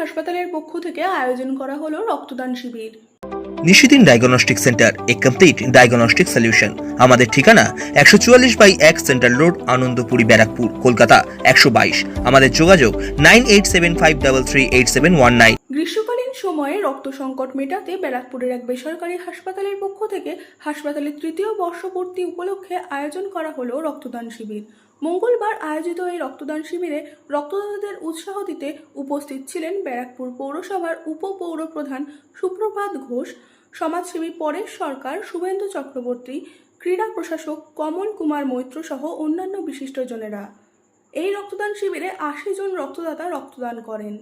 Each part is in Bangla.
হাসপাতালের পক্ষ থেকে আয়োজন করা হলো রক্তদান শিবির। Nishidin diagnostic centre, a complete diagnostic solution আমাদের ঠিকানা একশো চুয়াল্লিশ বাই এক সেন্ট্রাল রোড, আনন্দপুরি, ব্যারাকপুর, কলকাতা, একশো বাইশ। আমাদের যোগাযোগ nine eight seven five double three eight seven one nine. সময়ে রক্ত সংকট মেটাতে ব্যারাকপুরের এক বেসরকারি হাসপাতালের পক্ষ থেকে হাসপাতালের তৃতীয় বর্ষপূর্তি উপলক্ষে আয়োজন করা হলো রক্তদান শিবির। মঙ্গলবার আয়োজিত এই রক্তদান শিবিরে রক্তদাতাদের উৎসাহ দিতে উপস্থিত ছিলেন ব্যারাকপুর পৌরসভার উপপৌর প্রধান সুপ্রভাত ঘোষ, সমাজসেবী পরেশ সরকার, শুভেন্দু চক্রবর্তী, ক্রীড়া প্রশাসক কমল কুমার মৈত্র সহ অন্যান্য বিশিষ্টজনেরা এই রক্তদান শিবিরে আশি জন রক্তদাতা রক্তদান করেন।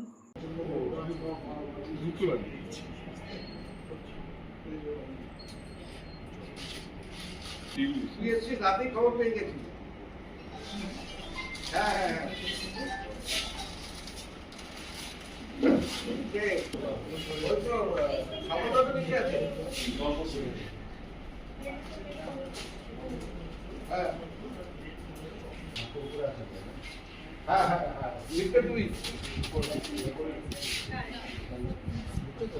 রাতেই খবর পেয়ে গেছি হ্যাঁ হ্যাঁ হ্যাঁ। হ্যাঁ। হ্যাঁ, হ্যাঁ, হ্যাঁ, লিফটে দুই। এই, ওই, দাদা,